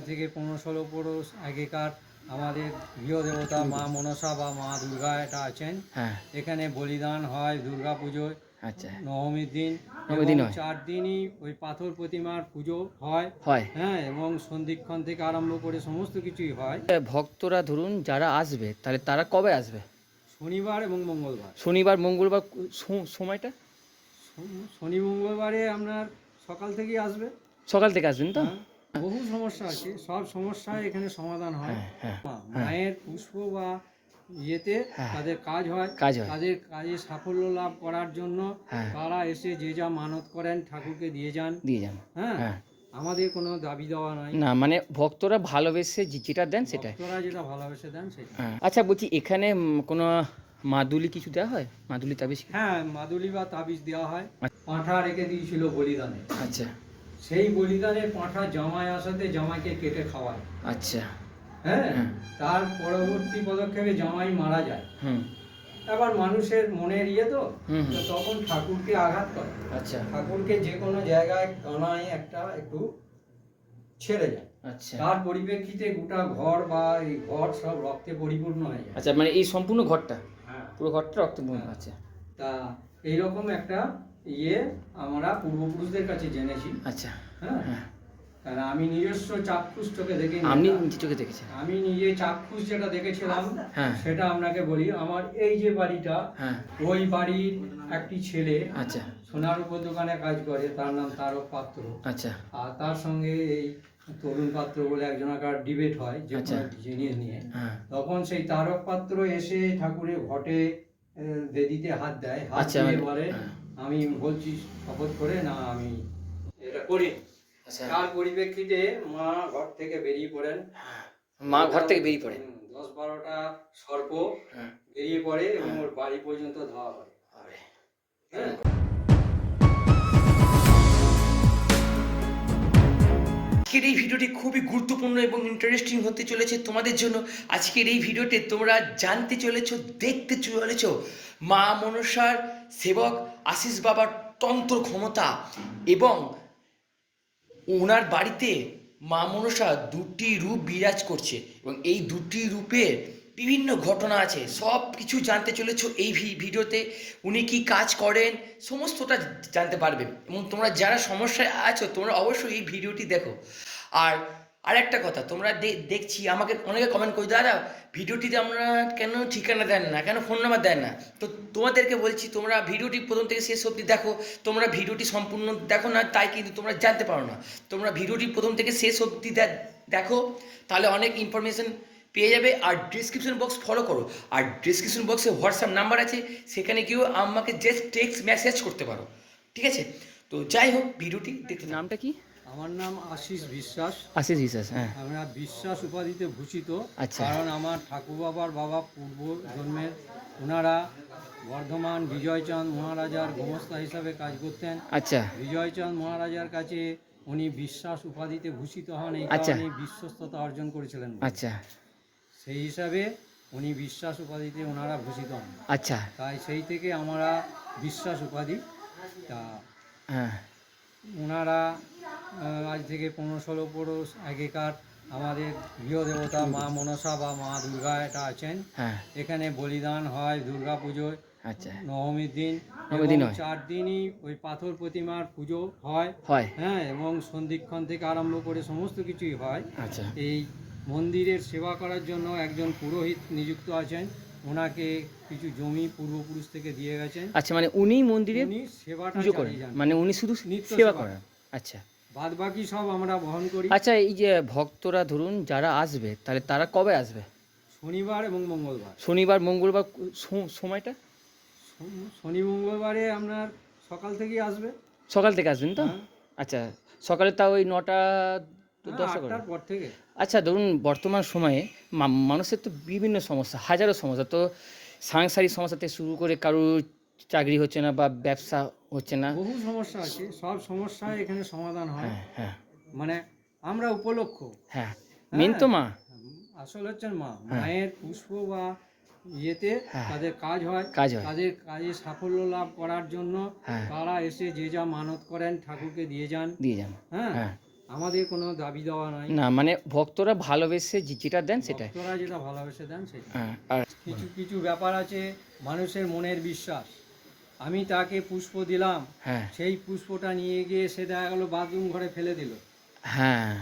থেকে পনেরো ষোলো পুরুষ আগেকার আমাদের গৃহদেবতা মা মনসা বা মা দুর্গা এটা আছেন। হ্যাঁ। এখানে বলিদান হয় দুর্গা পুজোয়। আচ্ছা। নবমীর দিন। চার দিনই ওই পাথর প্রতিমার পুজো হয়। হয়। হ্যাঁ এবং সন্ধিক্ষণ থেকে আরম্ভ করে সমস্ত কিছুই হয়। ভক্তরা ধরুন যারা আসবে তাহলে তারা কবে আসবে? শনিবার এবং মঙ্গলবার। শনিবার মঙ্গলবার সময়টা? শনি- শনি মঙ্গলবারে আপনার সকাল থেকেই আসবে। সকাল থেকে আসবেন তো? হ্যাঁ, বহু সমস্যা আছে সব সমস্যায় এখানে সমাধান হয়। হ্যাঁ হ্যাঁ মা- মায়ের পুষ্প বা ইয়েতে হ্যাঁ। তাদের কাজ হয়। কাজ তাদের কাজে সাফল্য লাভ করার জন্য হ্যাঁ। তারা এসে যে যা মানত করেন ঠাকুরকে দিয়ে যান। দিয়ে যান। হ্যাঁ হ্যাঁ। আমাদের কোনো দাবি দেওয়া নাই। না মানে ভক্তরা ভালোবেসে যেটা দেন সেটাই ভক্তরা যেটা ভালোবেসে দেন সেটা। হ্যাঁ। আচ্ছা বলছি এখানে কোনো মাদুলি কিছু দেওয়া হয়? মাদুলি তাবিজ? হ্যাঁ মাদুলি বা তাবিজ দেওয়া হয়। আচ্ছা। পাঁঠা রেখে দিয়েছিল বলিদানে। আচ্ছা। সেই বলিদানের পাঁঠা জামাই আসাতে জামাইকে কেটে খাওয়ায়। আচ্ছা। হ্যাঁ? হ্যাঁ। তার পরবর্তী পদক্ষেপে জামাই মারা যায়। এবার মানুষের মনের ইয়ে তো তখন ঠাকুরকে আঘাত করে। আচ্ছা। ঠাকুরকে যে কোনো জায়গায় কানায় একটা একটু ছেড়ে যায়। আচ্ছা। তার পরিপ্রেক্ষিতে গোটা ঘর বা এই ঘর সব রক্তে পরিপূর্ণ হয়ে যায়। আচ্ছা মানে এই সম্পূর্ণ ঘরটা? হ্যাঁ। পুরো ঘরটা রক্তপূর্ণ আচ্ছা। তা এইরকম একটা ইয়ে আমরা পূর্বপুরুষদের কাছে জেনেছি। আচ্ছা। হ্যাঁ? হ্যাঁ। কারণ আমি নিজস্ব চাক্ষুষ চোখে দেখে আপনি চোখে দেখেছেন? আমি নিজে চাক্ষুষ যেটা দেখেছিলাম হ্যাঁ। সেটা আপনাকে বলি আমার এই যে বাড়িটা হ্যাঁ। ওই বাড়ির একটি ছেলে আচ্ছা। সোনার উপর দোকানে কাজ করে তার নাম তারক পাত্র। আচ্ছা। আর তার সঙ্গে এই তরুণ পাত্র বলে একজন একজনাকার ডিবেট হয় যে আচ্ছা। জিনিস নিয়ে। হ্যাঁ। তখন সেই তারক পাত্র এসে ঠাকুরের ঘটে বেদিতে হাত দেয়। হাত আচ্ছা, দিয়ে মানে- বলে হ্যাঁ। আমি বলছি শপথ করে না আমি এটা করি আচ্ছা। তার পরিপ্রেক্ষিতে মা ঘর থেকে বেরিয়ে পড়েন। মা ঘর থেকে বেরিয়ে পড়েন? দশ বারোটা সর্প হ্যাঁ। বেরিয়ে পড়ে এবং ওর বাড়ি পর্যন্ত ধাওয়া হয়। হ্যাঁ। আজকের এই ভিডিওটি খুবই গুরুত্বপূর্ণ এবং ইন্টারেস্টিং হতে চলেছে তোমাদের জন্য। আজকের এই ভিডিওতে তোমরা জানতে চলেছ, দেখতে চলেছ মা মনসার সেবক আশিস বাবার তন্ত্র ক্ষমতা এবং ওনার বাড়িতে মা মনসা দুটি রূপ বিরাজ করছে এবং এই দুটি রূপের বিভিন্ন ঘটনা আছে, সব কিছু জানতে চলেছো এই ভিডিওতে। উনি কি কাজ করেন? সমস্তটা জানতে পারবে এবং তোমরা যারা সমস্যায় আছো, তোমরা অবশ্যই এই ভিডিওটি দেখো। আর আর একটা কথা, তোমরা দেখছি, আমাকে অনেকে কমেন্ট করি দাদা, ভিডিওটিতে আমরা কেন ঠিকানা দেন না? কেন ফোন নাম্বার দেন না? তো তোমাদেরকে বলছি, তোমরা ভিডিওটি প্রথম থেকে শেষ অবধি দেখো। তোমরা ভিডিওটি সম্পূর্ণ দেখো না, তাই কিন্তু তোমরা জানতে পারো না। তোমরা ভিডিওটি প্রথম থেকে শেষ অবধি দেখো। তাহলে অনেক ইনফরমেশন পেয়ে যাবে আর ডিসক্রিপশন বক্স ফলো করো। আর ডিসক্রিপশন বক্সে হোয়াটসঅ্যাপ নাম্বার আছে সেখানে গিয়েও আমাকে জাস্ট টেক্সট মেসেজ করতে পারো। ঠিক আছে? তো যাই হোক ভিডিওটি দেখতে নামটা কি? আমার নাম আশিস বিশ্বাস। আশিস বিশ্বাস হ্যাঁ। আমরা বিশ্বাস উপাধিতে ভূষিত। আচ্ছা। কারণ আমার ঠাকুর বাবার বাবা পূর্ব জন্মের ওনারা বর্ধমান বিজয়চাঁদ মহারাজার গোমস্তা হিসাবে কাজ করতেন। আচ্ছা। বিজয়চাঁদ মহারাজার কাছে উনি বিশ্বাস উপাধিতে ভূষিত হন। এই আচ্ছা। কারণে বিশ্বস্ততা অর্জন করেছিলেন আচ্ছা। সেই হিসাবে উনি বিশ্বাস উপাধিতে ওনারা ভূষিত হন। আচ্ছা। তাই সেই থেকে আমরা বিশ্বাস উপাধি তা হ্যাঁ। ওনারা আজ থেকে পনেরো ষোলো পুরুষ আগেকার আমাদের গৃহদেবতা মা মনসা বা মা দুর্গা এটা আছেন। হ্যাঁ। এখানে বলিদান হয় দুর্গা পুজোয়। আচ্ছা। নবমীর দিন। চার দিনই ওই পাথর প্রতিমার পুজো হয়। হয়। হ্যাঁ এবং সন্ধিক্ষণ থেকে আরম্ভ করে সমস্ত কিছুই হয়। আচ্ছা। এই মন্দিরের সেবা করার জন্য একজন পুরোহিত নিযুক্ত আছেন। ওনাকে কিছু জমি পূর্বপুরুষ থেকে দিয়ে গেছেন। আচ্ছা মানে উনি মন্দিরে উনি সেবাটা পুজো করেন? চালিয়ে যান। মানে উনি শুধু নিত্য সেবা সেবা। করেন? আচ্ছা। বাদ বাকি সব আমরা বহন করি। আচ্ছা এই যে ভক্তরা ধরুন যারা আসবে তাহলে তারা কবে আসবে? শনিবার এবং মঙ্গলবার। শনিবার মঙ্গলবার সো- সময়টা? শনি- শনি মঙ্গলবারে আপনার সকাল থেকেই আসবে। সকাল থেকে আসবেন তো? হ্যাঁ। আচ্ছা সকালে তাও ওই নটা হ্যাঁ, আচ্ছা ধরুন বর্তমান সময়ে মানুষের তো বিভিন্ন সমস্যা হাজারো সমস্যা। তো সাংসারিক সমস্যা থেকে শুরু করে কারোর চাকরি হচ্ছে না বা ব্যবসা হচ্ছে না। বহু সমস্যা আছে সব সমস্যায় এখানে সমাধান হয়। হ্যাঁ হ্যাঁ। মানে আমরা উপলক্ষ। হ্যাঁ মেন তো মা। আসল হচ্ছেন মা। মায়ের পুষ্প বা ইয়েতে হ্যাঁ। তাদের কাজ হয়। কাজ হয়। তাদের কাজে সাফল্য লাভ করার জন্য হ্যাঁ। তারা এসে যে যা মানত করেন ঠাকুরকে দিয়ে যান। দিয়ে যান। হ্যাঁ। হ্যাঁ। আমাদের কোনো দাবি দেওয়া নাই। না মানে ভক্তরা ভালোবেসে যেটা দেন সেটাই। ভক্তরা যেটা ভালোবেসে দেন সেটা হ্যাঁ আর কিছু কিছু ব্যাপার আছে মানুষের মনের বিশ্বাস। আমি তাকে পুষ্প দিলাম হ্যাঁ। সেই পুষ্পটা নিয়ে গিয়ে সে দেখা গেলো বাথরুম ঘরে ফেলে দিল। হ্যাঁ।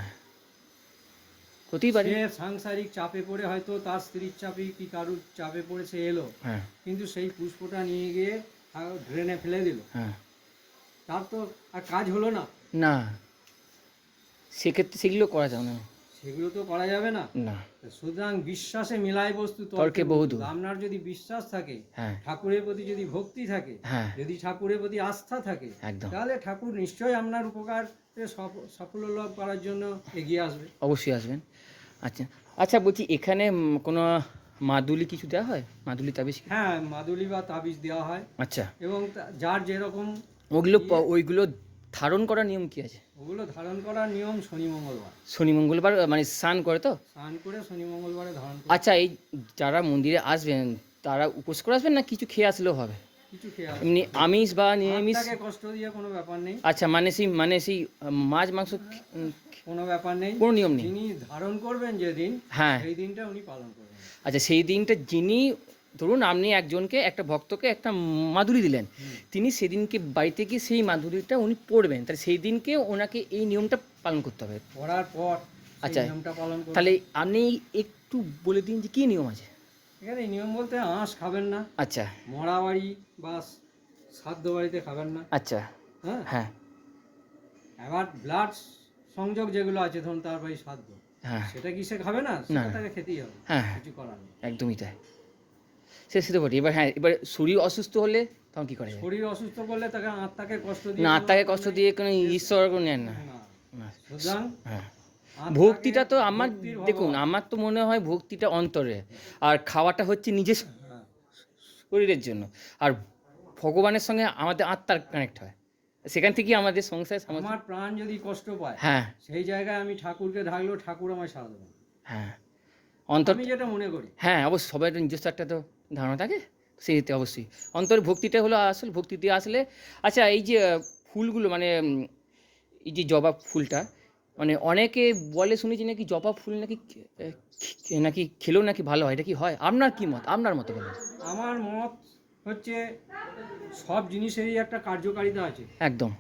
হতেই পারে সাংসারিক চাপে পড়ে হয়তো তার স্ত্রীর চাপে কি কারুর চাপে পড়ে সে এলো। হ্যাঁ। কিন্তু সেই পুষ্পটা নিয়ে গিয়ে ড্রেনে ফেলে দিল। হ্যাঁ। তার তো আর কাজ হলো না। না। সেক্ষেত্রে সেগুলো করা যাবে না। সেগুলো তো করা যাবে না? না। সুতরাং বিশ্বাসে মিলাই বস্তু তর্কে বহুদূর। আপনার যদি বিশ্বাস থাকে হ্যাঁ। ঠাকুরের প্রতি যদি ভক্তি থাকে হ্যাঁ। যদি ঠাকুরের প্রতি আস্থা থাকে একদম। তাহলে ঠাকুর নিশ্চয়ই আপনার উপকার সাফল্য লাভ করার জন্য এগিয়ে আসবে। অবশ্যই আসবেন। আচ্ছা আচ্ছা বলছি এখানে কোনো মাদুলি কিছু দেওয়া হয়? মাদুলি তাবিজ হ্যাঁ মাদুলি বা তাবিজ দেওয়া হয়। আচ্ছা। এবং যার যেরকম ওগুলো ওইগুলো ধারণ করার নিয়ম কি আছে? ওগুলো ধারণ করার নিয়ম শনি মঙ্গলবার। শনি মঙ্গলবার মানে স্নান করে তো? স্নান করে শনি মঙ্গলবারে ধারণ করে। আচ্ছা এই যারা মন্দিরে আসবেন তারা উপোস করে আসবেন না কিছু খেয়ে আসলেও হবে? কিছু খেয়ে। এমনি আমিষ বা নিরামিষ? কষ্ট দিয়ে কোনো ব্যাপার নেই। আচ্ছা মানে সেই মানে সেই মাছ মাংস কোনো ব্যাপার নেই। কোনো নিয়ম নেই? যিনি ধারণ করবেন যেদিন হ্যাঁ। সেই দিনটা উনি পালন করবেন। আচ্ছা সেই দিনটা যিনি ধরুন আপনি একজনকে একটা ভক্তকে একটা মাদুরি দিলেন। তিনি সেদিনকে বাড়িতে গিয়ে সেই মাদুরিটা উনি পড়বেন। তাহলে সেই দিনকে ওনাকে এই নিয়মটা পালন করতে হবে। পড়ার পর আচ্ছা। নিয়মটা পালন তাহলে আপনি একটু বলে দিন যে কী নিয়ম আছে? এখানে নিয়ম বলতে আঁশ খাবেন না। আচ্ছা। মরা বাড়ি বা সাধ্য বাড়িতে খাবেন না। আচ্ছা। হ্যাঁ? হ্যাঁ। এবার ব্লাড সংযোগ যেগুলো আছে ধরুন তার বাড়ি সাধ্য হ্যাঁ। সেটা কি সে খাবে না। সেটা তাকে খেতেই হবে। হ্যাঁ। কিছু করার নেই। একদমই তাই। সে সে তো বটে। এবার হ্যাঁ এবার শরীর অসুস্থ হলে তখন কী করে শরীর অসুস্থ করলে তাকে আত্মাকে কষ্ট দিয়ে না আত্মাকে কষ্ট দিয়ে কোনো ঈশ্বর কোনো নেন। না। হ্যাঁ। ভক্তিটা তো আমার দেখুন আমার তো মনে হয় ভক্তিটা অন্তরে। আর খাওয়াটা হচ্ছে নিজের হ্যাঁ। শরীরের জন্য। আর ভগবানের সঙ্গে আমাদের আত্মার কানেক্ট হয়। সেখান থেকেই আমাদের সংসার আমার প্রাণ যদি কষ্ট পায় হ্যাঁ। সেই জায়গায় আমি ঠাকুরকে ঢাকলেও ঠাকুর আমায় সারা দেবেন। হ্যাঁ। অন্তর যেটা মনে করি। হ্যাঁ অবশ্যই সবাই নিজস্ব একটা তো ধারণা থাকে সেইতে অবশ্যই। অন্তর ভক্তিটা হলো আসল ভক্তি দিয়ে আসলে আচ্ছা এই যে ফুলগুলো মানে এই যে জবা ফুলটা মানে অনেকে বলে শুনেছি নাকি জবা ফুল নাকি নাকি খেলেও নাকি ভালো হয় এটা কি হয়? আপনার কি মত? আপনার মতো বলেন। আমার মত হচ্ছে সব জিনিসেরই একটা কার্যকারিতা আছে। একদম।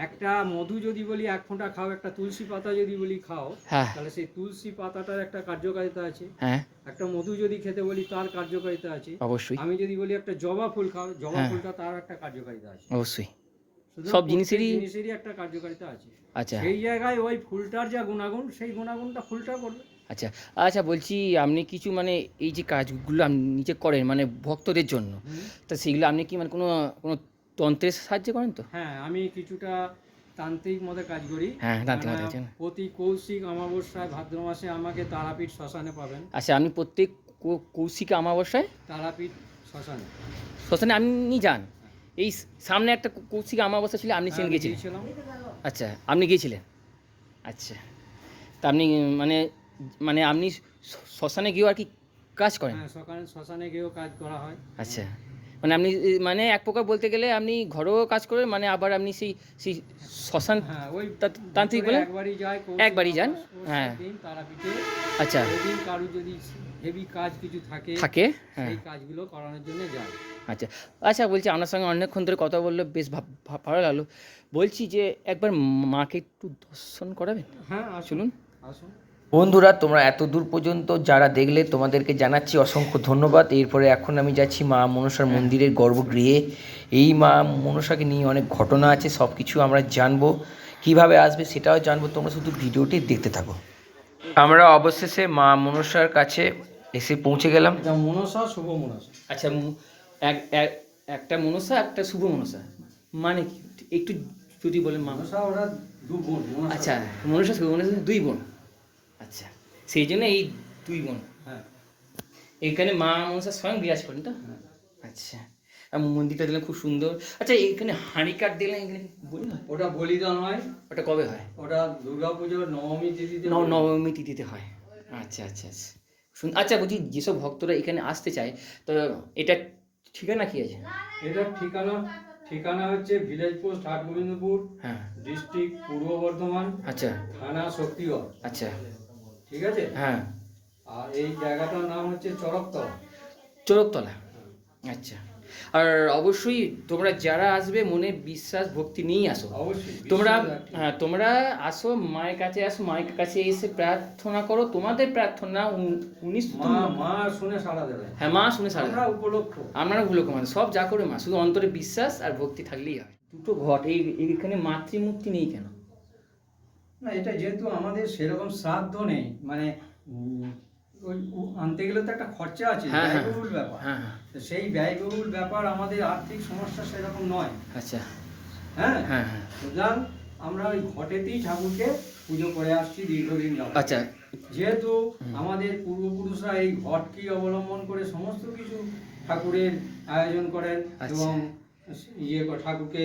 একটা মধু যদি বলি এক ফোঁটা খাও একটা তুলসী পাতা যদি বলি খাও হ্যাঁ। তাহলে সেই তুলসী পাতাটার একটা কার্যকারিতা আছে। হ্যাঁ। একটা মধু যদি খেতে বলি তার কার্যকারিতা আছে। অবশ্যই। আমি যদি বলি একটা জবা ফুল খাও জবা হ্যাঁ। ফুলটা তার একটা কার্যকারিতা আছে। অবশ্যই। সব জিনিসেরই- জিনিসেরই একটা কার্যকারিতা আছে। আচ্ছা। সেই জায়গায় ওই ফুলটার যা গুণাগুণ সেই গুণাগুণটা ফুলটা করবে। আচ্ছা। আচ্ছা বলছি আপনি কিছু মানে এই যে কাজগুলো আপনি নিজে করেন মানে ভক্তদের জন্য তা সেগুলো আপনি কি মানে কোনো কোনো তন্ত্রের সাহায্য করেন তো? হ্যাঁ আমি কিছুটা তান্ত্রিক মতে কাজ করি। হ্যাঁ তান্ত্রিক মতে। প্রতি কৌশিক অমাবস্যায় ভাদ্র মাসে আমাকে তারাপীঠ শ্মশানে পাবেন। আচ্ছা আপনি প্রত্যেক কৌশিক অমাবস্যায়? তারাপীঠ শ্মশানে। শ্মশানে আপনি যান? এই সামনে একটা কৌশিক অমাবস্যা ছিল আপনি হ্যাঁ, সেদিন গিয়েছিলেন। আচ্ছা আপনি গিয়েছিলেন? আচ্ছা তা আপনি মানে মানে আপনি শ্মশানে গিয়েও আর কি কাজ করেন? হ্যাঁ শ্মশানে গিয়েও কাজ করা হয়। আচ্ছা। মানে আপনি মানে এক প্রকার বলতে গেলে আপনি ঘরেও কাজ করেন মানে আবার আপনি সেই সেই শ্মশান হ্যাঁ ওই তান্ত্রিক বলে? একবারই যান? হ্যাঁ। আচ্ছা। কারু যদি হেভি কাজ কিছু থাকে থাকে হ্যাঁ। সেই কাজগুলো করানোর জন্য যায় আচ্ছা আচ্ছা বলছি আপনার সঙ্গে অনেকক্ষণ ধরে কথা বললে বেশ ভালো লাগল। বলছি যে একবার মাকে একটু দর্শন করাবেন? হ্যাঁ চলুন। আসুন। বন্ধুরা তোমরা এত দূর পর্যন্ত যারা দেখলে তোমাদেরকে জানাচ্ছি অসংখ্য ধন্যবাদ। এরপরে এখন আমি যাচ্ছি মা মনসার মন্দিরের গর্ভগৃহে। এই মা মনসাকে নিয়ে অনেক ঘটনা আছে সব কিছু আমরা জানব। কীভাবে আসবে সেটাও জানব। তোমরা শুধু ভিডিওটি দেখতে থাকো। আমরা অবশেষে মা মনসার কাছে এসে পৌঁছে গেলাম। মনসা শুভ মনসা। আচ্ছা এক এক- একটা মনসা একটা শুভ মনসা। মানে কি? একটু যদি বলেন মনসা ওরা দু বোন মনসা। আচ্ছা মনসা শুভ মনসা দুই বোন। সেই জন্য এই দুই বোন হ্যাঁ। এখানে মা মনসা স্বয়ং বিরাজ করেন তো? হ্যাঁ। আচ্ছা। আর মন্দিরটা দিলেন খুব সুন্দর। আচ্ছা এখানে হাঁড়ি কাঠ দিলেন এখানে বলি হয় ওটা বলিদান হয়। ওটা কবে হয়? ওটা দুর্গা পুজোর নবমী তিথিতে নব- নবমী তিথিতে হয়। আচ্ছা আচ্ছা আচ্ছা। শুন আচ্ছা বলছি যেসব ভক্তরা এখানে আসতে চায় তো এটা ঠিকানা কি আছে? এটার ঠিকানা ঠিকানা হচ্ছে ভিলেজ পোস্ট হাট গোবিন্দপুর হ্যাঁ। ডিস্ট্রিক্ট পূর্ব বর্ধমান আচ্ছা। থানা শক্তিগড়। আচ্ছা। ঠিক আছে? হ্যাঁ। আর এই জায়গাটার নাম হচ্ছে চরকতলা। চোরকতলা? আচ্ছা। আর অবশ্যই তোমরা যারা আসবে মনে বিশ্বাস ভক্তি নিয়েই আসো। তোমরা হ্যাঁ তোমরা আসো মায়ের কাছে আসো মায়ের কাছে এসে প্রার্থনা করো তোমাদের প্রার্থনা উন- উনি মা মা শুনে সাড়া দেবে। হ্যাঁ মা শুনে সারা আমরা উপলক্ষ। আমরা ভুলো কমান সব যা করে মা শুধু অন্তরে বিশ্বাস আর ভক্তি থাকলেই হয়। দুটো ঘট এই এইখানে মাতৃমূর্তি নেই কেন? না এটা যেহেতু আমাদের সেরকম শ্রাদ্ধ নেই মানে আনতে গেলে তো একটা খরচা আছে হ্যাঁ, হ্যাঁ। ব্যয়বহুল ব্যাপার। হ্যাঁ তো সেই ব্যয়বহুল ব্যাপার আমাদের আর্থিক সমস্যা সেরকম নয়। আচ্ছা। হ্যাঁ? হ্যাঁ সুতরাং আমরা ওই ঘটেতেই ঠাকুরকে পুজো করে আসছি দীর্ঘদিন আচ্ছা। যেহেতু আমাদের পূর্বপুরুষরা এই ঘটকে অবলম্বন করে সমস্ত কিছু ঠাকুরের আয়োজন করেন আচ্ছা। এবং ইয়ে ঠাকুরকে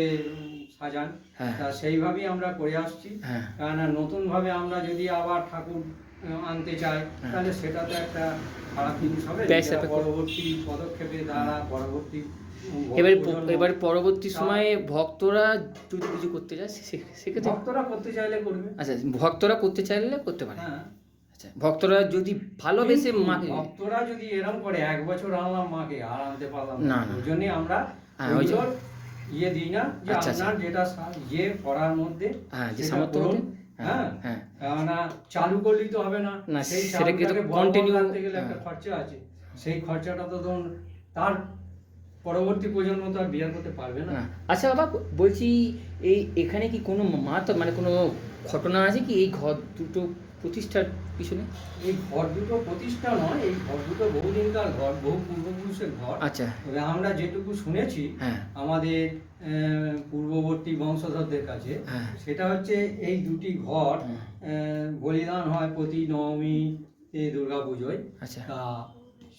সাজান হ্যাঁ। তা সেইভাবেই আমরা করে আসছি। হ্যাঁ। কেননা নতুনভাবে আমরা যদি আবার ঠাকুর আনতে চাই হ্যাঁ। তাহলে সেটা তো একটা খারাপ জিনিস হবে। পরবর্তী পদক্ষেপের দ্বারা পরবর্তী এবারে এবারে পরবর্তী সময়ে ভক্তরা যদি কিছু করতে সে- সেক্ষেত্রে ভক্তরা করতে চাইলে করবে। আচ্ছা ভক্তরা করতে চাইলে করতে পারে। আচ্ছা ভক্তরা যদি ভালোবেসে মাকে ভক্তরা যদি এরকম করে এক বছর আনলাম মাকে আর আনতে পারলাম না। ওই জন্যই আমরা হ্যাঁ, ইয়ে দিই না যে আচ্ছা, আচ্ছা। আপনার যেটা সা- ইয়ে করার মধ্যে হ্যাঁ যে সেটা সামর্থ্য করুন। মধ্যে, হ্যাঁ। হ্যাঁ। কেননা চালু করলেই তো হবে না। না, সেই সেটাকে তো চালুটাকে বন্ধ continue- রাখতে গেলে একটা হ্যাঁ। খরচা আছে। সেই খরচাটা তো ধরুন তার পরবর্তী প্রজন্ম তো আর বিয়ার করতে পারবে না। না আচ্ছা বাবা বলছি এই এখানে কি কোনো মাত মানে কোনো ঘটনা আছে কি? এই ঘর দুটো প্রতিষ্ঠার পিছনে? এই ঘর দুটো প্রতিষ্ঠা নয় এই ঘর দুটো বহুদিনকার ঘর বহু পূর্বপুরুষের ঘর। আচ্ছা। তবে আমরা যেটুকু শুনেছি হ্যাঁ। আমাদের পূর্ববর্তী বংশধরদের কাছে হ্যাঁ। সেটা হচ্ছে এই দুটি ঘর বলিদান হয় প্রতি নবমী দুর্গা পুজোয় আচ্ছা। তা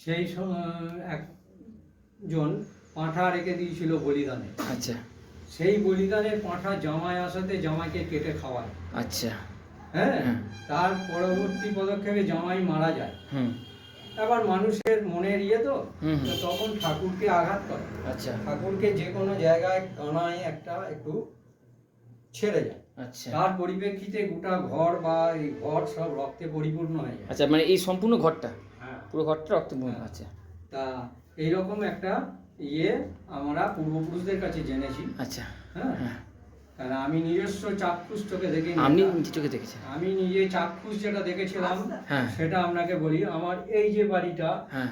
সেই সময় একজন পাঁঠা রেখে দিয়েছিল বলিদানে। আচ্ছা। সেই বলিদানের পাঁঠা জামাই আসাতে জামাইকে কেটে খাওয়ায়। আচ্ছা। হ্যাঁ? তার পরবর্তী পদক্ষেপে জামাই মারা যায়। এবার মানুষের মনের ইয়ে তো। তখন ঠাকুরকে আঘাত করে। আচ্ছা। ঠাকুরকে যে কোনো জায়গায় কানায় একটা একটু ছেড়ে যায়। আচ্ছা। তার পরিপ্রেক্ষিতে গোটা ঘর বা এই ঘর সব রক্তে পরিপূর্ণ হয়ে যায়। আচ্ছা মানে এই সম্পূর্ণ ঘরটা? হ্যাঁ। পুরো ঘরটা রক্তপূর্ণ আচ্ছা। তা এইরকম একটা ইয়ে আমরা পূর্বপুরুষদের কাছে জেনেছি। আচ্ছা। হ্যাঁ? হ্যাঁ। কারণ আমি নিজস্ব চাক্ষুষ চোখে দেখি আপনি নিজে চোখে দেখেছেন? আমি নিজে চাক্ষুষ যেটা দেখেছিলাম হ্যাঁ। সেটা আপনাকে বলি আমার এই যে বাড়িটা হ্যাঁ।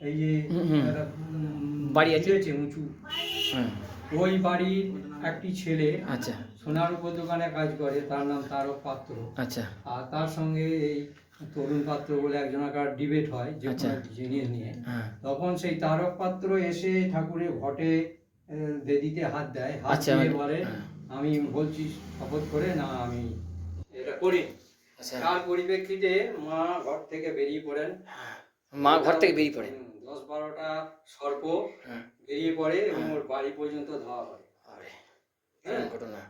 এই যে বাড়ি আছে? উঁচু। হ্যাঁ। ওই বাড়ির একটি ছেলে আচ্ছা। সোনার উপর দোকানে কাজ করে তার নাম তারক পাত্র। আচ্ছা। আর তার সঙ্গে এই তরুণ পাত্র বলে একজনাকার ডিবেট হয় যে আচ্ছা। জিনিস নিয়ে। তখন সেই তারক পাত্র এসে ঠাকুরের ঘটে বেদিতে হাত দেয় হাত আচ্ছা, দিয়ে মানে- বলে। আমি বলছি শপথ করে না আমি এটা করি। আচ্ছা। তার পরিপ্রেক্ষিতে মা ঘর থেকে বেরিয়ে পড়েন। মা ঘর থেকে বেরিয়ে পড়ে হুম, দশ বারোটা সর্প হ্যাঁ। বেরিয়ে পড়ে এবং ওর বাড়ি পর্যন্ত আরে হ্যাঁ।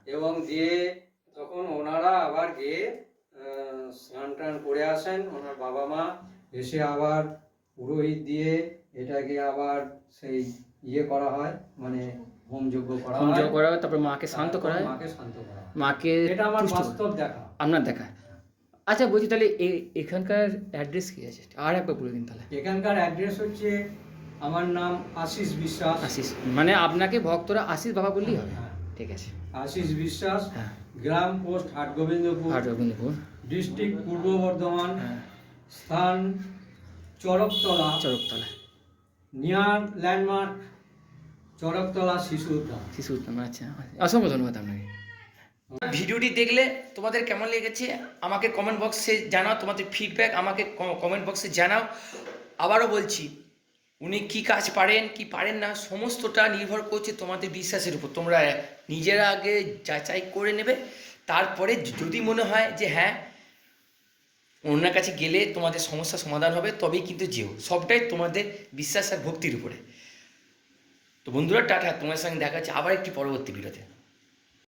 এবং দিয়ে তখন ওনারা আবার গিয়ে স্নান টান করে আসেন। ওনার বাবা মা এসে আবার পুরোহিত দিয়ে এটাকে আবার সেই ইয়ে করা হয় মানে করা হোম হয় করা হয়, তারপর মাকে শান্ত করা হয়। মাকে শান্ত করা মাকে এটা আমার বাস্তব দেখা। আপনার দেখা। আচ্ছা বলছি তাহলে এখানকার অ্যাড্রেস কি আছে? আর একবার বলে দিন তাহলে। এখানকার অ্যাড্রেস হচ্ছে আমার নাম আশিস বিশ্বাস। আশিস। মানে আপনাকে ভক্তরা আশিস বাবা বললেই হবে। হ্যাঁ। ঠিক আছে। আশিস বিশ্বাস হ্যাঁ। গ্রাম পোস্ট হাটগোবিন্দপুর। আর রবীন্দ্রপুর ডিস্ট্রিক্ট পূর্ব বর্ধমান। হ্যাঁ। স্থান চরকতলা। চরকতলা। নিয়ার ল্যান্ডমার্ক চরকতলা শিশু উদ্যান। শিশু উদ্যান আচ্ছা অসংখ্য ধন্যবাদ আপনাকে। ভিডিওটি দেখলে তোমাদের কেমন লেগেছে আমাকে কমেন্ট বক্সে জানাও তোমাদের ফিডব্যাক আমাকে কমেন্ট বক্সে জানাও। আবারও বলছি উনি কি কাজ পারেন কি পারেন না সমস্তটা নির্ভর করছে তোমাদের বিশ্বাসের উপর। তোমরা নিজেরা আগে যাচাই করে নেবে তারপরে যদি মনে হয় যে হ্যাঁ ওনার কাছে গেলে তোমাদের সমস্যা সমাধান হবে তবেই কিন্তু যেও। সবটাই তোমাদের বিশ্বাস আর ভক্তির উপরে। তো বন্ধুরা টাটা। তোমার সঙ্গে দেখা হচ্ছে আবার একটি পরবর্তী ভিডিওতে।